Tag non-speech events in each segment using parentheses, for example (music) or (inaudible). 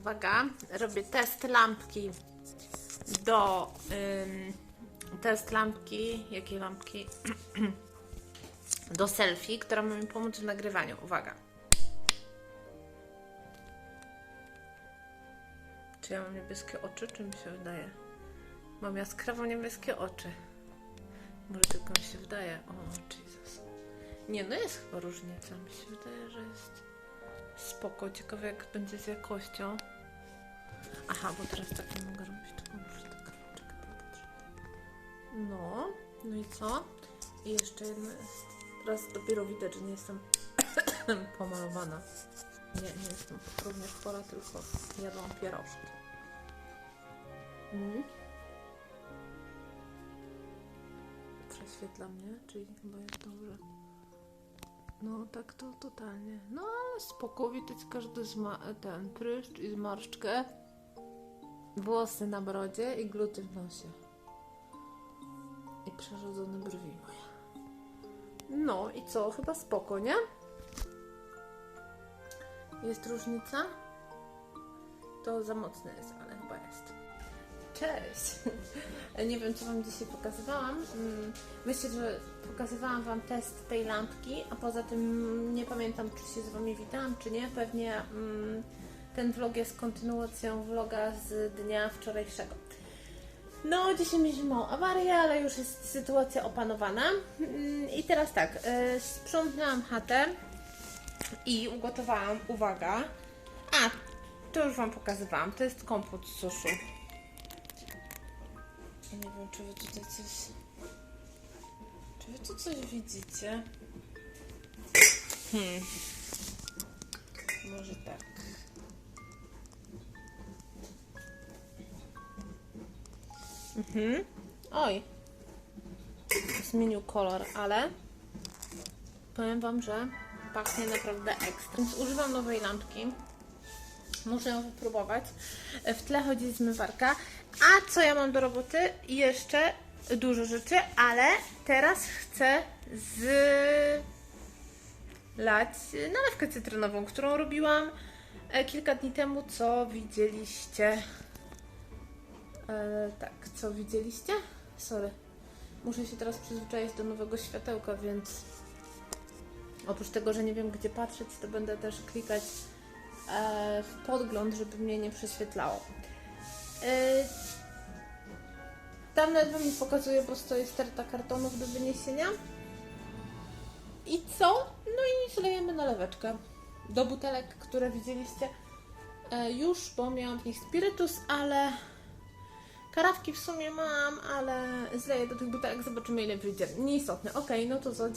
Uwaga, robię test lampki do. Ym, test lampki. Jakiej lampki? (clears throat) do selfie, która ma mi pomóc w nagrywaniu. Uwaga. Czy ja mam niebieskie oczy, czy mi się wydaje? Mam jaskrawo niebieskie oczy. Może tylko mi się wydaje. O, Jezus. Nie, no jest chyba różnica. Mi się wydaje, że jest spoko. Ciekawe jak będzie z jakością. Aha, bo teraz tak nie mogę robić, tylko muszę tak. No, no i co? I jeszcze jedno. Teraz dopiero widać, że nie jestem (coughs) pomalowana. Nie, nie jestem również chora, tylko jadłam pierożki. Mm. Prześwietla mnie, czyli chyba jest dobrze. No tak to totalnie. No ale spoko, widać każdy ten pryszcz i zmarszczkę. Włosy na brodzie i gluty w nosie. I przerodzone brwi moje. No i co? Chyba spoko, nie? Jest różnica? To za mocne jest, ale chyba jest. Cześć! (laughs) Nie wiem, co Wam dzisiaj pokazywałam. Mm, Myślę, że pokazywałam Wam test tej lampki, a poza tym nie pamiętam, czy się z Wami widziałam, czy nie. Pewnie mm, ten vlog jest kontynuacją vloga z dnia wczorajszego. No, dzisiaj mieliśmy awarię, ale już jest sytuacja opanowana. Mm, I teraz tak, y, sprzątnęłam chatę i ugotowałam, uwaga. A, to już Wam pokazywałam, to jest kompot z suszu. Nie wiem, czy Wy tutaj coś... Czy Wy tu coś widzicie? Hmm. Może tak. Mhm. Oj. Zmienił kolor, ale powiem Wam, że pachnie naprawdę ekstra. Więc używam nowej lampki. Muszę ją wypróbować. W tle chodzi zmywarka. A co ja mam do roboty? Jeszcze dużo rzeczy, ale teraz chcę zlać nalewkę cytrynową, którą robiłam e, kilka dni temu, co widzieliście. E, tak, co widzieliście? Sorry. Muszę się teraz przyzwyczaić do nowego światełka, więc oprócz tego, że nie wiem gdzie patrzeć, to będę też klikać e, w podgląd, żeby mnie nie prześwietlało. E, tam nawet wam pokazuję, bo stoi sterta kartonów do wyniesienia. I co? No i nic, lejemy naleweczkę do butelek, które widzieliście e, już, bo miałam w nich spirytus, ale karawki w sumie mam, ale zleję do tych butelek, zobaczymy ile wyjdzie. Nieistotne. Okej, no to co,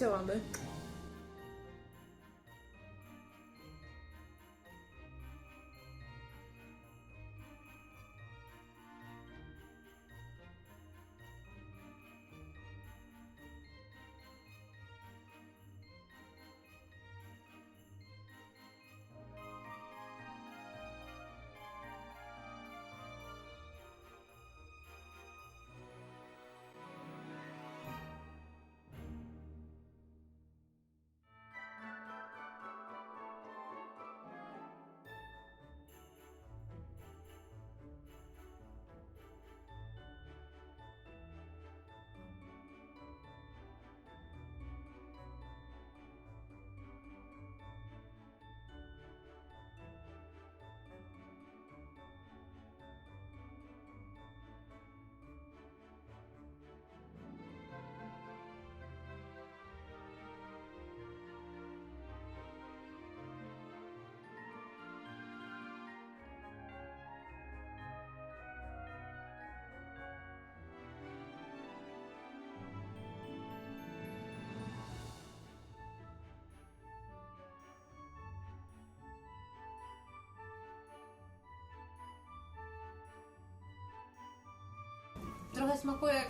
Trochę smakuje jak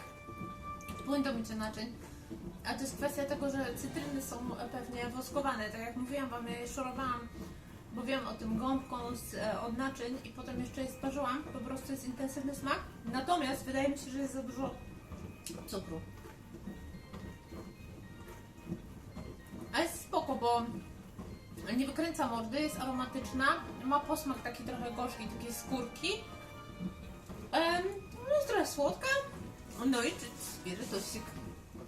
powinno być inaczej. A to jest kwestia tego, że cytryny są pewnie woskowane. Tak jak mówiłam Wam, ja je szorowałam, bo wiem o tym gąbką z, e, od naczyń i potem jeszcze je sparzyłam. Po prostu jest intensywny smak. Natomiast wydaje mi się, że jest za dużo cukru. A jest spoko, bo Nie wykręca mordy, jest aromatyczna. Ma posmak taki trochę gorzki, takiej skórki. No jest trochę słodka. No i spirytusik.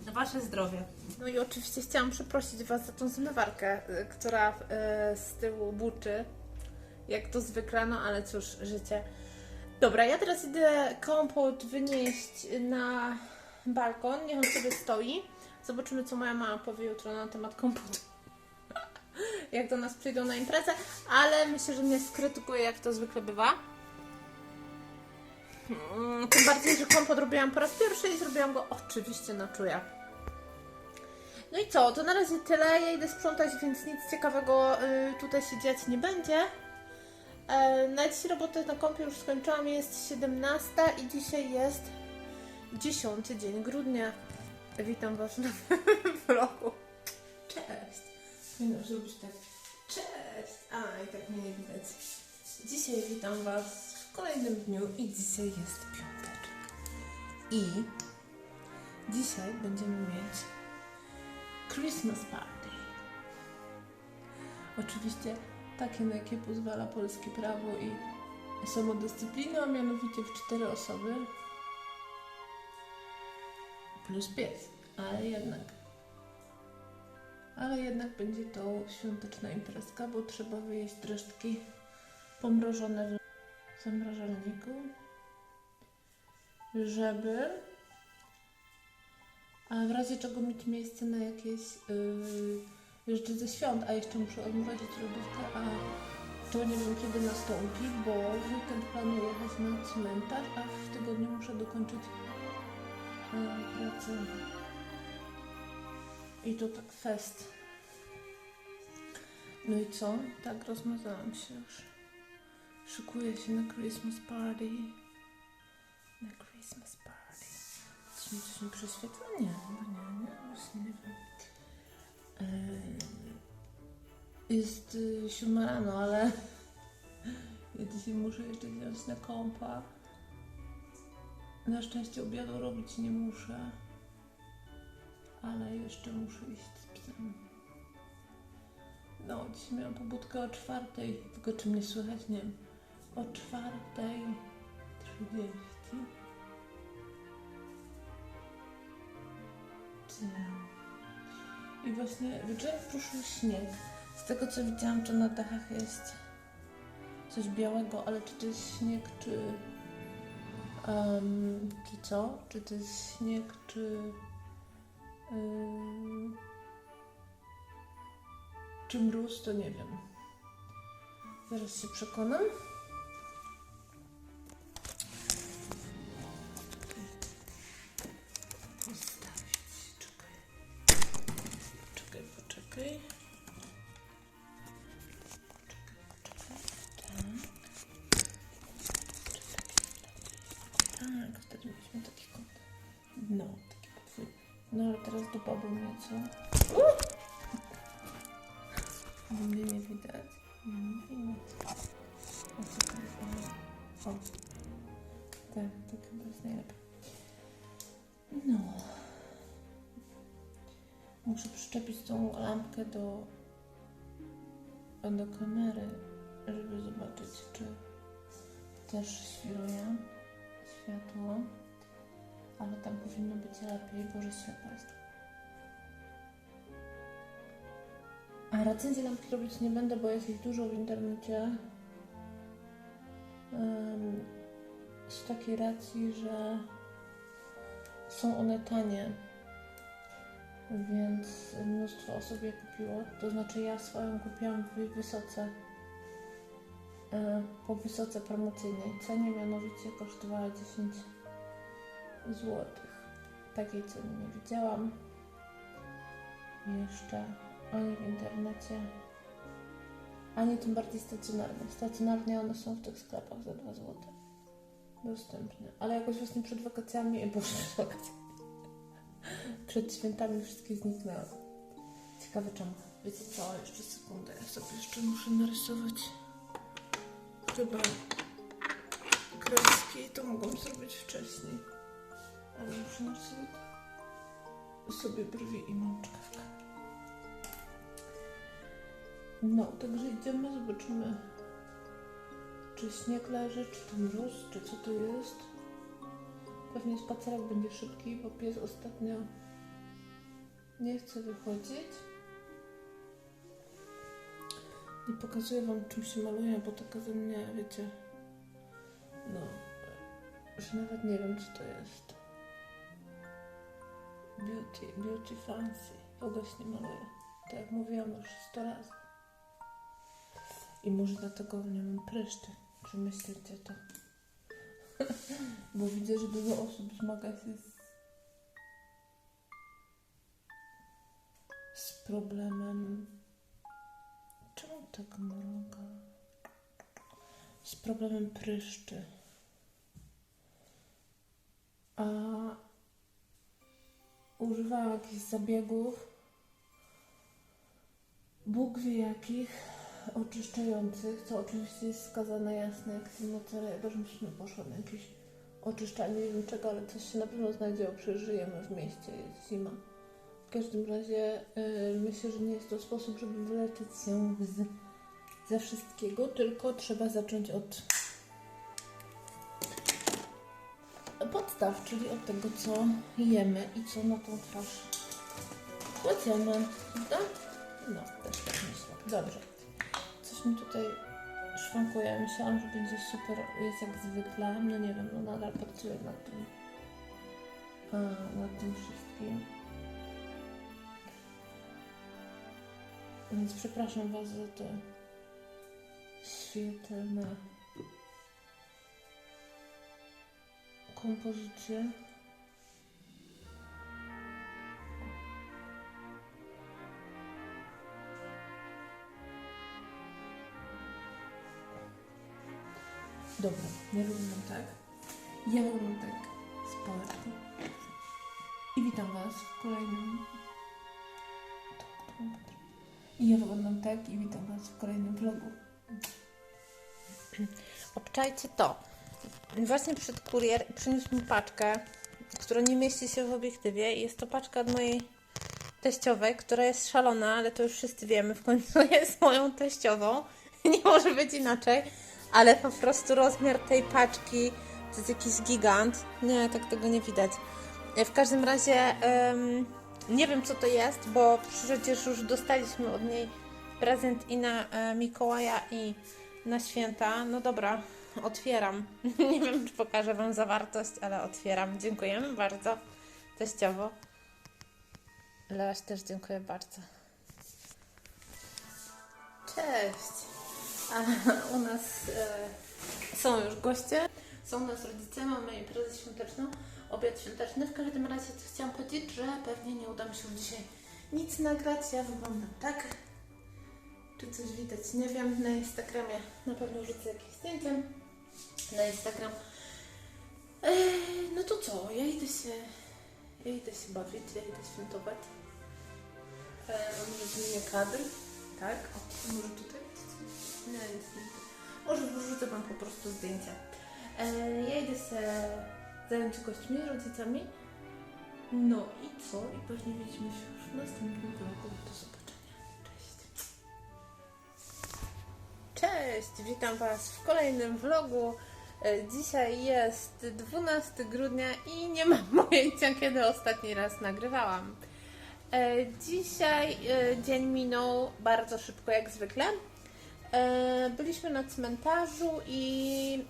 Na wasze zdrowie. No i oczywiście chciałam przeprosić Was za tą zmywarkę, y, która y, z tyłu buczy. Jak to zwykle, no ale cóż, życie. Dobra, ja teraz idę kompot wynieść na balkon. Niech on sobie stoi. Zobaczymy, co moja mama powie jutro na temat kompotu. (laughs) jak do nas przyjdą na imprezę, ale myślę, że mnie skrytykuje, jak to zwykle bywa. Mm, Tym bardziej, że kompot robiłam po raz pierwszy i zrobiłam go oczywiście na czuja. No i co, to na razie tyle. Ja idę sprzątać, więc nic ciekawego y, tutaj się dziać nie będzie. E, na dziś robotę na kompie już skończyłam, jest 17 i dzisiaj jest 10 dzień grudnia. Witam Was nowym (laughs) vlogu. Cześć. Powinno zrobić tak. Cześć. A, i tak mnie nie widać. Dzisiaj witam Was kolejnym dniu i dzisiaj jest piąteczek. I dzisiaj będziemy mieć Christmas party. Oczywiście takie, na jakie pozwala polskie prawo i samodyscyplina, a mianowicie w cztery osoby plus pies, ale jednak ale jednak będzie to świąteczna imprezka, bo trzeba wyjeść resztki pomrożone zamrażalniku, żeby a w razie czego mieć miejsce na jakieś yy, rzeczy ze świąt, a jeszcze muszę odmrozić lodówkę, a to nie wiem kiedy nastąpi, bo w weekend planuję jechać na cmentarz, a w tygodniu muszę dokończyć yy, pracę. I to tak fest. No i co? Tak rozmazałam się już. Szykuję się na Christmas party. Na Christmas party. Coś mi coś mi prześwietla? Nie, chyba nie, nie, właśnie nie wiem. Yy, Jest y, siódma rano, ale (laughs) ja dzisiaj muszę jeszcze wziąć na kompa. Na szczęście obiadu robić nie muszę. Ale jeszcze muszę iść z psem. No, dziś miałam pobudkę o czwartej, tylko czy mnie słychać, nie wiem. O czwartej trzydzieści. I właśnie wieczorem ruszył śnieg. Z tego co widziałam, to na dachach jest coś białego, ale czy to jest śnieg, czy. em, czy co? Czy to jest śnieg, czy. Czy mróz, to nie wiem. Zaraz się przekonam. Poczekaj. Tak. Wtedy mieliśmy taki kąt. No, taki podwójny. No ale teraz dupa był nieco. Bo mnie nie widać. Nie widać. Co tam jest? O. Tak, tak chyba jest najlepiej. Przyczepić tą lampkę do, do kamery, żeby zobaczyć, czy też świruje światło. Ale tam powinno być lepiej, bo że ślepa jest. A recenzji lampki robić nie będę, bo jest ich dużo w internecie. Em, z takiej racji, że są one tanie. Więc mnóstwo osób je kupiło. To znaczy ja swoją kupiłam w wysoce. e, Po wysoce promocyjnej cenie, mianowicie kosztowała 10 złotych. Takiej ceny nie widziałam. Jeszcze ani w internecie, ani tym bardziej stacjonarnie. Stacjonarnie one są w tych sklepach za 2 złote. Dostępne. Ale jakoś właśnie przed wakacjami, (laughs) boże, przed wakacjami. Przed świętami wszystkie zniknęły. Ciekawe czemu. Wiecie co, jeszcze sekundę. Ja sobie jeszcze muszę narysować chyba kreski. To mogłam zrobić wcześniej. Ale muszę narysować sobie brwi i mam czkawkę. No, także idziemy, zobaczymy, czy śnieg leży, czy tam mróz, czy co to jest. Pewnie spacerek będzie szybki, bo pies ostatnio nie chce wychodzić. Nie pokazuję wam czym się maluje, bo taka ze mnie, wiecie, no, że nawet nie wiem co to jest. Beauty, beauty fancy. Kogoś nie maluję. Tak jak mówiłam już 100 razy. I może dlatego nie mam pryszczy. Czy myślicie to? (laughs) Bo widzę, że dużo osób zmaga się z, z problemem. Czemu tak mruga? Z problemem pryszczy. A używałam jakichś zabiegów, Bóg wie jakich, oczyszczających, co oczywiście jest skazane jasne jak chemoterapię. Ja też myśmy poszła na jakieś oczyszczanie, nie wiem czego, ale coś się na pewno znajdzie, przeżyjemy w mieście, jest zima. W każdym razie yy, myślę, że nie jest to sposób, żeby wyleczyć się z, ze wszystkiego, tylko trzeba zacząć od podstaw, czyli od tego, co jemy i co na tą twarz kładziemy, prawda? No, też tak myślę. Dobrze. Mi tutaj szwankuje. Myślałam, że będzie super, jest jak zwykle. No nie wiem, no nadal pracuję nad tym. A, nad tym wszystkim. Więc przepraszam Was za te świetlne kompozycje. Ja wyglądam tak. Ja wyglądam tak społecznie. I witam Was w kolejnym. I ja wyglądam tak i witam Was w kolejnym vlogu. Obczajcie to. Właśnie przed kurier przyniósł mi paczkę, która nie mieści się w obiektywie. Jest to paczka od mojej teściowej, która jest szalona, ale to już wszyscy wiemy. W końcu (laughs) jest moją teściową. (laughs) Nie może być inaczej ale po prostu rozmiar tej paczki to jest jakiś gigant. Nie, tak tego nie widać. W każdym razie nie wiem co to jest, bo przecież już dostaliśmy od niej prezent i na e, Mikołaja i na święta. No dobra, otwieram. (laughs) nie wiem czy pokażę Wam zawartość, ale otwieram. Dziękujemy bardzo teściowo. Leaś też dziękuję bardzo. Cześć! U nas e, są już goście, są u nas rodzice, mamy imprezę świąteczną, obiad świąteczny. W każdym razie co chciałam powiedzieć, że pewnie nie uda mi się dzisiaj nic nagrać. Ja wyglądam tak. Czy coś widać? Nie wiem. Na Instagramie na pewno wrzucę jakieś zdjęcia. Na Instagram. E, no to co? Ja idę się, ja idę się bawić, ja idę świętować. E, zmienię kadr. Tak? O, może tutaj. Nie, nic nie. Może wrzucę Wam po prostu zdjęcia. E, ja idę się zająć gośćmi, rodzicami. No i co? I pewnie widzimy się już w następnym vlogu. Do zobaczenia. Cześć. Cześć! Witam Was w kolejnym vlogu. E, Dzisiaj jest 12 grudnia i nie mam pojęcia, kiedy ostatni raz nagrywałam. E, Dzisiaj e, dzień minął bardzo szybko, jak zwykle. E, byliśmy na cmentarzu i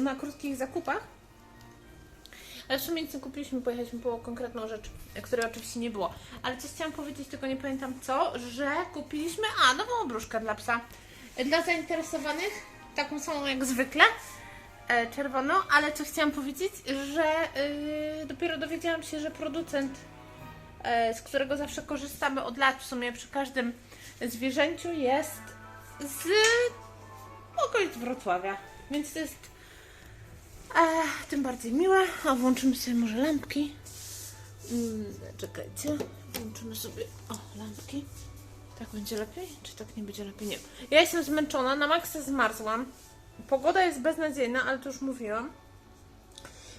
na krótkich zakupach. Ale w sumie nic nie kupiliśmy, pojechaliśmy po konkretną rzecz, której oczywiście nie było. Ale coś chciałam powiedzieć, tylko nie pamiętam co, że kupiliśmy, a, nową obruszkę dla psa. Dla zainteresowanych, taką samą jak zwykle, czerwoną, ale co chciałam powiedzieć, że dopiero dowiedziałam się, że producent, z którego zawsze korzystamy od lat w sumie przy każdym zwierzęciu jest z okolic Wrocławia. Więc to jest e, tym bardziej miłe. A włączymy sobie może lampki. Mm, czekajcie. Włączymy sobie o, lampki. Tak będzie lepiej? Czy tak nie będzie lepiej? Nie. Ja jestem zmęczona, na maksa zmarzłam. Pogoda jest beznadziejna, ale to już mówiłam.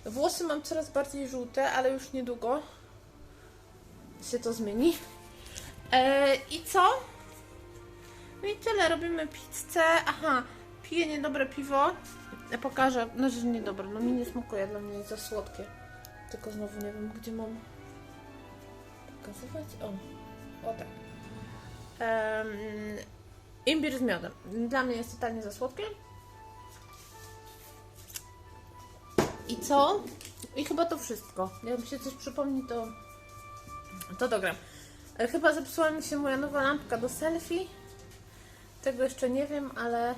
Włosy mam coraz bardziej żółte, ale już niedługo się to zmieni. E, I co? No i tyle, robimy pizzę. Aha, piję niedobre piwo. Ja pokażę, no że niedobre, no mi nie smakuje, dla mnie jest za słodkie. Tylko znowu nie wiem, gdzie mam pokazywać. O, o tak. Em, imbir z miodem. Dla mnie jest totalnie za słodkie. I co? I chyba to wszystko. Jak mi się coś przypomni, to, to dogram. E, Chyba zepsuła mi się moja nowa lampka do selfie. Tego jeszcze nie wiem, ale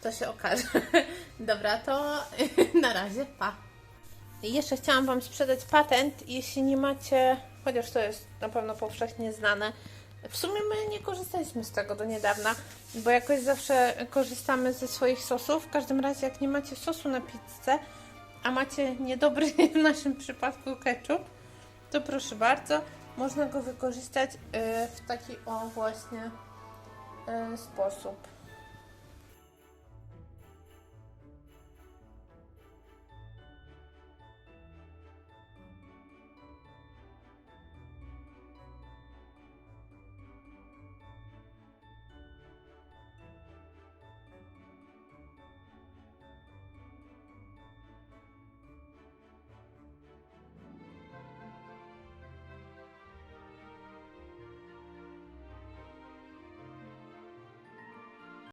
to się okaże. (laughs) Dobra, to (laughs) na razie, pa. Jeszcze chciałam Wam sprzedać patent, jeśli nie macie, chociaż to jest na pewno powszechnie znane. W sumie my nie korzystaliśmy z tego do niedawna, bo jakoś zawsze korzystamy ze swoich sosów. W każdym razie, jak nie macie sosu na pizzę, a macie niedobry (laughs) w naszym przypadku ketchup, to proszę bardzo, można go wykorzystać y, w taki o właśnie y, sposób.